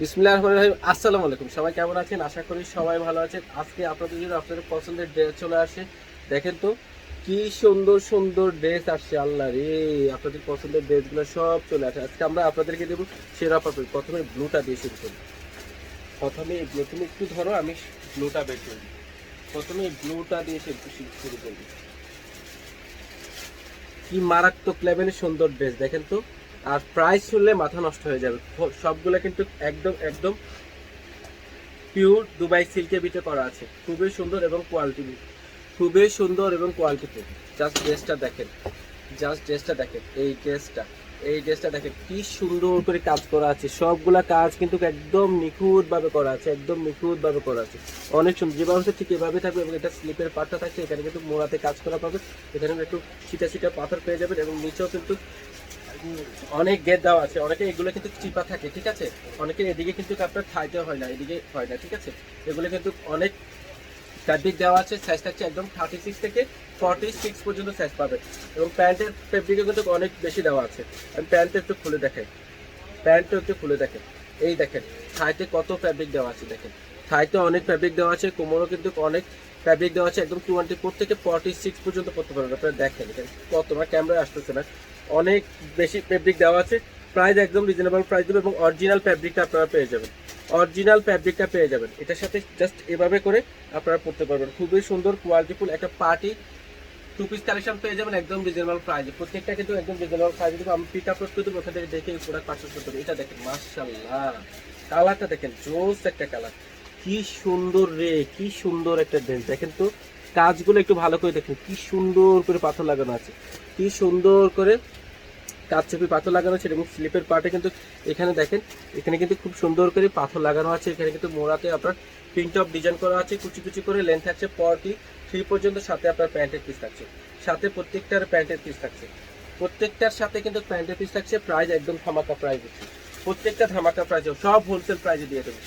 রহিম। আসসালামু আলাইকুম। সবাই কেমন আছেন? আশা করি সবাই ভালো আছেন। আজকে আপনাদের জন্য আপনাদের পছন্দের ড্রেস চলে আসে। দেখেন তো, কি সুন্দর সুন্দর ড্রেস আসছে। আল্লাহ রে, আপনাদের পছন্দের ড্রেসগুলো সব চলে আসে। আজকে আমরা আপনাদেরকে দেবো সেরা পাবেন প্রথমে ব্লুটা দিয়ে শুরু করি। প্রথমে এই ব্লু তুমি একটু ধরো, আমি ব্লুটা বের করি প্রথমে এই ব্লুটা দিয়ে শুরু করবি কি মারাত্মক লেভেলের সুন্দর ড্রেস দেখেন তো আর প্রাইস শুনলে মাথা নষ্ট হয়ে যাবে। সবগুলো কিন্তু একদম একদম পিওর দুবাই সিল্কের ভিতরে করা আছে। খুবই সুন্দর এবং কোয়ালিটি খুবই সুন্দর এবং কোয়ালিটিফুল জাস্ট ড্রেসটা দেখেন। জাস্ট ড্রেসটা দেখেন। এই ড্রেসটা এই ড্রেসটা দেখেন। কি সুন্দর করে কাজ করা আছে। সবগুলা কাজ কিন্তু একদম নিখুঁত ভাবে করা আছে। একদম নিখুঁত ভাবে করা আছে। অনেক সুন্দর। যেভাবে হচ্ছে ঠিক এভাবে থাকবে এবং এটা স্লিপের পাটটা থাকছে, এখানে কিন্তু মোড়াতে কাজ করা পাবে। এখানে একটু ছিটা ছিটা পাথর পেয়ে যাবেন এবং নিচেও কিন্তু অনেক গেট দেওয়া আছে। অনেকে এগুলো কিন্তু চিপা থাকে, ঠিক আছে? অনেকে এদিকে কিন্তু আপনার থাইতে হয় না, এদিকে হয় না, ঠিক আছে? এগুলো কিন্তু অনেক ফ্যাব্রিক দেওয়া আছে সাইজ থাকছে একদম থার্টি সিক্স থেকে ফর্টি সিক্স পর্যন্ত সাইজ পাবে। এবং প্যান্টের ফেব্রিকও কিন্তু অনেক বেশি দেওয়া আছে। আমি প্যান্টটা একটু খুলে দেখাই প্যান্টটা একটু খুলে দেখেন। এই দেখেন থাইতে কত ফ্যাব্রিক দেওয়া আছে দেখেন। থাইতে অনেক ফ্যাব্রিক দেওয়া আছে, কোমরও কিন্তু অনেক ফ্যাব্রিক দেওয়া আছে, একদম টোয়েন্টি ফোর থেকে ফর্টি সিক্স পর্যন্ত পড়তে পারবেন আপনারা দেখেন এখানে কত, আমার ক্যামেরায় আসতেছে না। অনেক বেশি ফেব্রিক দেওয়া আছে। প্রাইস একদম রিজনেবল প্রাইস দেবে এবং অরিজিনাল ফ্যাব্রিকটা আপনারা পেয়ে যাবেন। অরিজিনাল ফ্যাব্রিকটা পেয়ে যাবেন। এটার সাথে জাস্ট এভাবে করে আপনারা পড়তে পারবেন। খুবই সুন্দর কোয়ালিটিফুল একটা পার্টি টু পিস কালেকশন পেয়ে যাবেন একদম রিজনেবল প্রাইসে প্রত্যেকটা কিন্তু একদম রিজনেবল প্রাইসে কিন্তু আমি পিক আপ করে দেবো ওখান থেকে দেখে প্রোডাক্ট পারচেস করতে এটা দেখেন মার্শাল্লাহ কালারটা দেখেন, জোস একটা কালার কি সুন্দর রে, কি সুন্দর একটা ড্রেস দেখেন তো কাজগুলো একটু ভালো করে দেখুন। কি সুন্দর করে পাথর লাগানো আছে। কি সুন্দর করে কাজ চেপে পাথর লাগানো আছে এবং স্লিপের পার্টে কিন্তু এখানে দেখেন, এখানে কিন্তু খুব সুন্দর করে পাথর লাগানো আছে। এখানে কিন্তু মোড়াতে আপনার প্রিন্ট অফ ডিজাইন করা আছে। কুচি কুচি করে লেন্থ থাকছে পরটি থ্রি পর্যন্ত সাথে আপনার প্যান্টের পিস থাকছে। সাথে প্রত্যেকটার প্যান্টের পিস থাকছে। প্রত্যেকটার সাথে কিন্তু প্যান্টের পিস থাকছে। প্রাইস একদম ধামাকা প্রাইস প্রত্যেকটা ধামাকা প্রাইস সব হোলসেল প্রাইসে দিয়ে দেবে।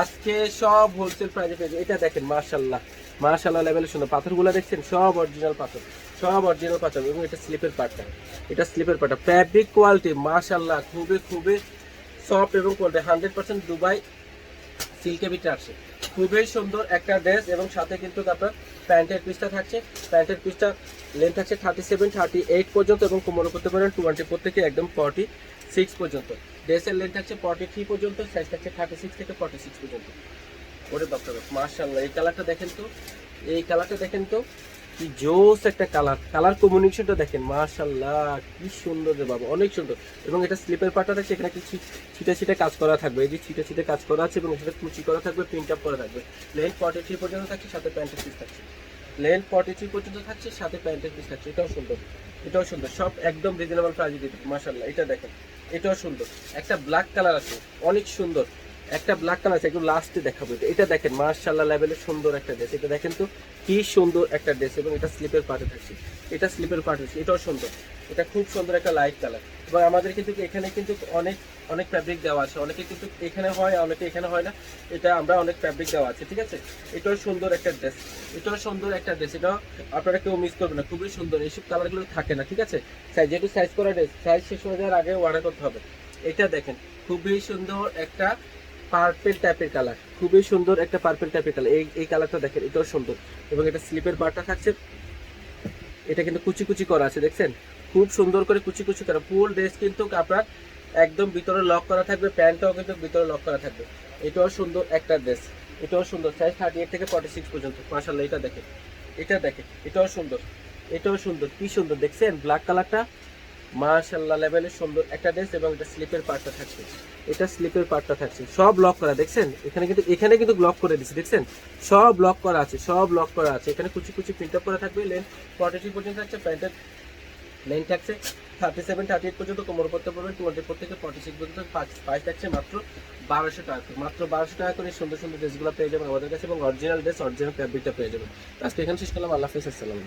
আজকে সব হোলসেল প্রাইসে পেয়ে এটা দেখেন মার্শাল্লাহ মার্শাল্লাহ লেভেলের সুন্দর। পাথরগুলো দেখছেন? সব অরিজিনাল পাথর। সব অরিজিনাল পাথর। এবং এটা স্লিপের পাটটা এটা স্লিপের পাটটা ফ্যাব্রিক কোয়ালিটি মার্শাল্লাহ খুবই খুবই সফট এবং কোয়ালিটি হান্ড্রেড পার্সেন্ট দুবাই সিল্কে ভিতরে আসছে খুবই সুন্দর একটা ড্রেস এবং সাথে কিন্তু আপনার প্যান্টের পিসটা থাকছে। প্যান্টের পিসটা লেন্থ থাকছে থার্টি সেভেন থার্টি এইট পর্যন্ত এবং কোমর করতে পারেন টোয়েন্টি ফোর থেকে একদম ফর্টি সিক্স পর্যন্ত। ড্রেসের লেন্থ থাকছে ফর্টি থ্রি পর্যন্ত সাইজ থাকছে থার্টি সিক্স থেকে ফর্টি সিক্স পর্যন্ত। ওরে ডক্টর মার্শাল্লাহ এই কালারটা দেখেন তো, এই কালারটা দেখেন তো, কি জোস একটা কালার কালার কম্বিনেশনটা দেখেন মার্শাল্লাহ কি সুন্দর রে বাবা, অনেক সুন্দর। এবং এটা স্লিপের পাটা আছে এখানে কিছু ছিটে ছিটে কাজ করা থাকবে। এই যে ছিটে ছিটে কাজ করা আছে এবং সেটা কুচি করা থাকবে প্রিন্ট আপ করা থাকবে। লেন্থ ফর্টি থ্রি পর্যন্ত থাকছে, সাথে প্যান্টের পিস থাকছে। লেন্থ ফর্টি থ্রি পর্যন্ত থাকছে, সাথে প্যান্টের পিস থাকছে। এটাও সুন্দর। এটাও সুন্দর। সব একদম রিজনেবল প্রাইজে দিতে মার্শাল্লাহ এটা দেখেন, এটাও সুন্দর। একটা ব্ল্যাক কালার আছে, অনেক সুন্দর। একটা ব্ল্যাক কালার আছে, একটু লাস্টে দেখাবো। এটা। এটা দেখেন মার্শাল্লাহ লেভেলের সুন্দর একটা ড্রেস এটা দেখেন তো, কি সুন্দর একটা ড্রেস এবং এটা স্লিপের পার্টে থাকছে এটা স্লিপের পার্ট আছে এটাও সুন্দর। এটা খুব সুন্দর একটা লাইট কালার এবং আমাদের কিন্তু এখানে কিন্তু অনেক অনেক ফ্যাব্রিক দেওয়া আছে। অনেকে কিন্তু এখানে হয়, অনেকে এখানে হয় না। এটা আমরা অনেক ফ্যাব্রিক দেওয়া আছে, ঠিক আছে? এটাও সুন্দর একটা ড্রেস এটাও সুন্দর একটা ড্রেস এটাও আপনারা কেউ মিস করবেন না, খুবই সুন্দর। এইসব কালারগুলো থাকে না, ঠিক আছে? সাইজ যেহেতু সাইজ করা ড্রেস সাইজ শেষ হয়ে যাওয়ার আগে অর্ডার করতে হবে। এটা দেখেন, খুবই সুন্দর একটা পার্পেল টাইপের কালার খুবই সুন্দর একটা পার্পেল টাইপের কালার এই এই কালারটা দেখেন, এটাও সুন্দর। এবং এটা স্লিপের বারটা থাকছে। এটা কিন্তু কুচি কুচি করা আছে, দেখছেন? খুব সুন্দর করে কুচি কুচি করা। ফুল ড্রেস কিন্তু আপনার একদম ভিতরে লক করা থাকবে, প্যান্টটাও কিন্তু ভিতরে লক করা থাকবে। এটাও সুন্দর একটা ড্রেস এটাও সুন্দর। সাইজ থার্টি এইট থেকে ফর্টি সিক্স পর্যন্ত। মাসাল্লাহ এটা দেখেন। এটা দেখেন, এটাও সুন্দর। এটাও সুন্দর। কি সুন্দর, দেখছেন? ব্ল্যাক কালারটা মাশাল্লাহ লেভেলের সুন্দর একটা ড্রেস এবং স্লিপের পার্টটা থাকছে। এটা স্লিপের পার্টটা থাকছে। সব লক করা, দেখছেন? এখানে কিন্তু এখানে কিন্তু লক করে দিচ্ছে দেখছেন? সব লক করা আছে, সব লক করা আছে। এখানে কুচি কুচি প্রিন্ট আপ করা থাকবে। লেন ফর্টি পর্যন্ত থাকছে প্যান্টের লেন থাকছে। থার্টি সেভেন থার্টি এইট পর্যন্ত কোমর করতে পারবেন টোয়েন্টি ফোর থেকে ফর্টি সিক্স পর্যন্ত প্রাইস থাকছে মাত্র বারোশো টাকা। মাত্র বারোশো টাকা করে সুন্দর সুন্দর ড্রেসগুলো পেয়ে যাবেন আমাদের কাছে এবং অরিজিনাল ড্রেস অরিজিনাল ফ্যাব্রিকটা পেয়ে যাবেন। আজকে এখানে শেষ করলাম। আল্লাহ হাফিজ, আসসালাম